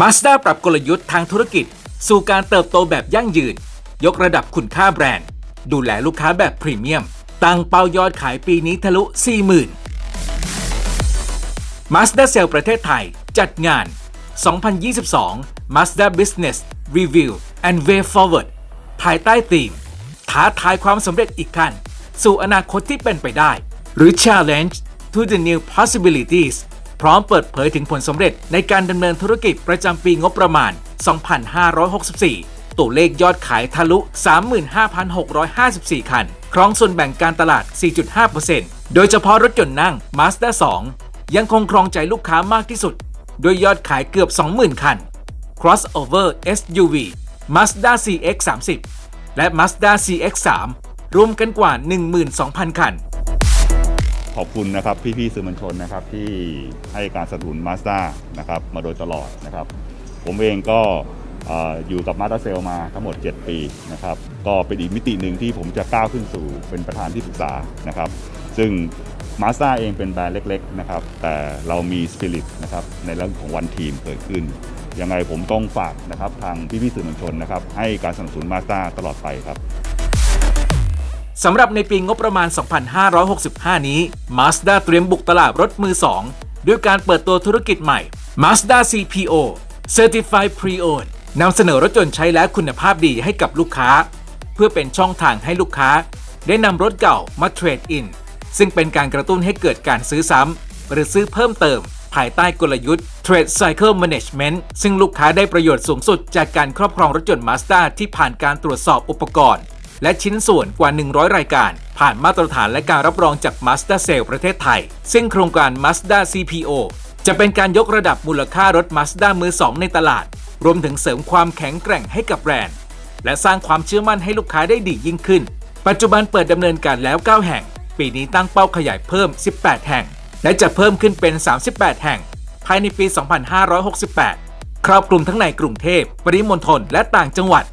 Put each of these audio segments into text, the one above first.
Mazda ปรับกลยุทธ์ทางธุรกิจ สู่การเติบโตแบบยั่งยืน ยกระดับคุณค่าแบรนด์ ดูแลลูกค้าแบบพรีเมียม ตั้งเป้ายอดขายปีนี้ทะลุ 40,000 Mazda Sale ประเทศไทย จัดงาน 2022 Mazda Business Review and Way Forward ภายใต้ธีม ท้าทายความสำเร็จอีกขั้น สู่อนาคตที่เป็นไปได้ หรือ Challenge to the New Possibilities พร้อมเปิดเผยถึงผลสำเร็จในการดำเนินธุรกิจประจำปีงบประมาณ 2564 ตัวเลขยอดขายทะลุ 35,654 คัน ครองส่วนแบ่งการตลาด 4.5%โดยเฉพาะรถยนต์นั่ง Mazda 2 ยังคงครองใจลูกค้ามากที่สุด โดยยอดขายเกือบ 20,000 คัน Crossover SUV Mazda CX-30 และ Mazda CX-3 รวมกันกว่า 12,000 คัน ขอบคุณนะครับพี่ๆสื่อมวลชนนะครับที่ให้การสนับสนุนมาสด้านะครับมาโดยตลอดนะครับ ผมเองก็เอ่ออยู่กับมาสด้าเซลมาทั้งหมด 7 ปีนะครับ ก็เป็นอีกมิติหนึ่งที่ผมจะก้าวขึ้นสู่เป็นประธานที่ปรึกษานะครับ ซึ่งมาสด้าเองเป็นแบรนด์เล็กๆนะครับ แต่เรามีสปิริตนะครับในเรื่องของวันทีมเกิดขึ้นยังไงผมต้องฝากนะครับทางพี่ๆสื่อมวลชนนะครับให้การสนับสนุนมาสด้าตลอดไปครับ สำหรับในปีงบประมาณ 2565 นี้ Mazda เตรียมบุกตลาดรถมือ 2 ด้วยการเปิดตัวธุรกิจใหม่ Mazda CPO Certified Pre-Owned นำเสนอรถยนต์ใช้แล้วคุณภาพดีให้กับลูกค้า เพื่อเป็นช่องทางให้ลูกค้า ได้นำรถเก่ามาเทรดอินซึ่งเป็นการกระตุ้นให้เกิดการซื้อซ้ำหรือซื้อเพิ่มเติม ภายใต้กลยุทธ์ Trade Cycle Management ซึ่งลูกค้าได้ประโยชน์สูงสุดจากการครอบครองรถยนต์ Mazda ที่ผ่านการตรวจสอบอุปกรณ์ และชิ้นส่วนกว่า 100 รายการ ผ่านมาตรฐานและการรับรองจาก Mazda Sale ประเทศไทย ซึ่งโครงการ Mazda CPO จะเป็นการยกระดับมูลค่ารถ Mazda มือ2ในตลาด รวมถึงเสริมความแข็งแกร่งให้กับแบรนด์ และสร้างความเชื่อมั่นให้ลูกค้าได้ดียิ่งขึ้น ปัจจุบันเปิดดำเนินการแล้ว 9 แห่ง ปีนี้ตั้งเป้าขยายเพิ่ม 18 แห่ง และจะเพิ่มขึ้นเป็น 38 แห่ง ภายในปี 2568 ครอบคลุมทั้งในกรุงเทพ ปริมณฑล และต่างจังหวัด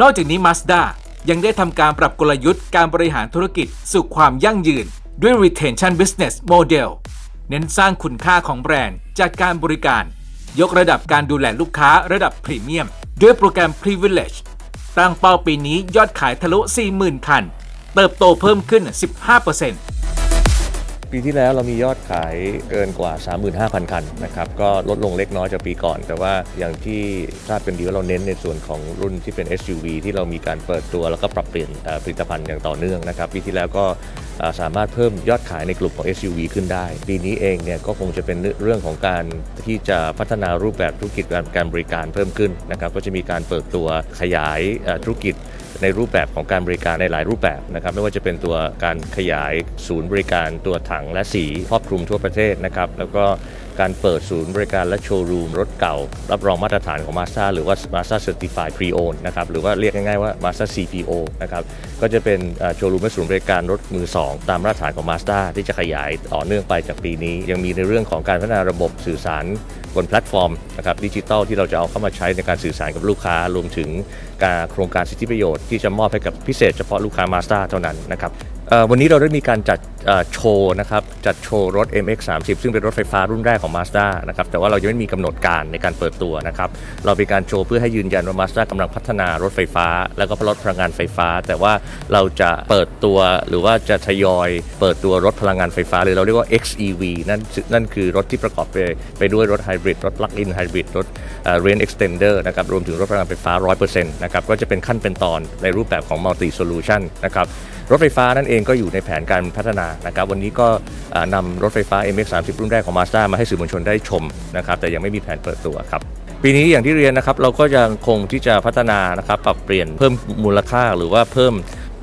นอกจากนี้ Mazda ยังได้ทำการปรับกลยุทธ์การบริหารธุรกิจสู่ความยั่งยืน ด้วย Retention Business Model เน้นสร้างคุณค่าของแบรนด์จากการบริการ ยกระดับการดูแลลูกค้าระดับพรีเมียม ด้วยโปรแกรม Privilege ตั้งเป้าปีนี้ยอดขายทะลุ 40,000 คัน เติบโตเพิ่มขึ้น 15% ปีที่แล้วเรามียอดขายเกินกว่า 35,000 คันนะครับก็ลดลงเล็กน้อยจากปีก่อน แต่ว่าอย่างที่ทราบกันดีว่าเราเน้นในส่วนของรุ่นที่เป็น SUV ที่เรามีการเปิดตัวแล้วก็ปรับเปลี่ยนผลิตภัณฑ์อย่างต่อเนื่องนะครับปีที่แล้วก็สามารถเพิ่มยอดขายในกลุ่มของ SUV ขึ้นได้ ปีนี้เองเนี่ยก็คงจะเป็นเรื่องของการที่จะพัฒนารูปแบบธุรกิจการบริการเพิ่มขึ้นนะครับก็จะมีการเปิดตัวขยายธุรกิจ ในรูปแบบของการบริการในหลายรูปแบบนะครับไม่ว่าจะเป็นตัวการขยายศูนย์บริการตัวถังและสีครอบคลุมทั่วประเทศนะครับแล้วก็ การเปิดศูนย์บริการและโชว์รูมรถเก่า รับรองมาตรฐานของ Mazda หรือว่า Mazda Certified Pre-Owned นะครับหรือว่าเรียกง่ายๆว่า Mazda CPO นะครับก็จะเป็นโชว์รูมและศูนย์บริการรถมือ 2 ตามมาตรฐานของ Mazda ที่จะขยายต่อเนื่องไปจากปีนี้ ยังมีในเรื่องของการพัฒนาระบบสื่อสารบนแพลตฟอร์มนะครับดิจิตอลที่เราจะเอาเข้ามาใช้ในการสื่อสารกับลูกค้ารวมถึงการโครงการสิทธิประโยชน์ที่จะมอบให้กับพิเศษเฉพาะลูกค้า Mazda เท่านั้นนะครับ วันนี้เราได้มีการจัดโชว์นะครับ จัดโชว์รถ MX30 ซึ่งเป็นรถไฟฟ้ารุ่นแรกของ Mazda นะครับ แต่ว่าเรายังไม่มีกำหนดการในการเปิดตัวนะครับ เราเป็นการโชว์เพื่อให้ยืนยันว่า Mazda กำลังพัฒนารถไฟฟ้า แล้วก็รถพลังงานไฟฟ้า แต่ว่าเราจะเปิดตัวหรือว่าจะทยอยเปิดตัวรถพลังงานไฟฟ้าหรือเราเรียกว่า XEV นั่นนั่นคือรถที่ประกอบไปไปด้วยรถไฮบริดรถ plug-in hybrid รถเอ่อ range extender นะครับรวมถึงรถพลังงานไฟฟ้า 100%นะครับก็จะเป็นขั้นเป็นตอนในรูปแบบของ multi solution นะครับ รถไฟฟ้านั่นเองก็อยู่ในแผนการพัฒนานะครับวันนี้ก็นำรถไฟฟ้า MX30 รุ่นแรกของ Mazda มาให้สื่อมวลชนได้ชมนะครับแต่ยังไม่มีแผนเปิดตัวครับปีนี้อย่างที่เรียนนะครับเราก็ยังคงที่จะพัฒนานะครับปรับเปลี่ยนเพิ่มมูลค่าหรือว่าเพิ่ม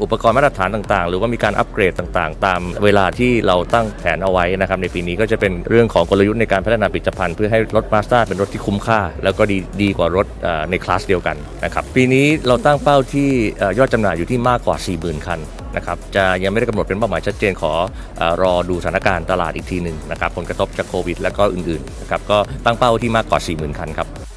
อุปกรณ์มาตรฐานต่างๆ หรือว่ามีการอัปเกรดต่างๆ ตามเวลาที่เราตั้งแผนเอาไว้นะครับในปีนี้ก็จะเป็นเรื่องของกลยุทธ์ในการพัฒนาผลิตภัณฑ์เพื่อให้รถมาส d a เป็นรถที่คุ้มค่า แล้วก็ดีดีกว่ารถในคลาสเดียวกันนะครับปีนี้เราตั้งเป้าที่ยอดจำหน่ายอยู่ที่มากกว่า 40,000 คันนะครับจะยังไม่ได้กำหนดเป็นเป้าหมายชัดเจนขออรอดูสถานการณ์ตลาดอีกทีหนึ่งนะครับผลกระทบจากโควิด และก็อื่นๆนะครับก็ตั้งเป้าที่มากกว่า 40,000 คันครับ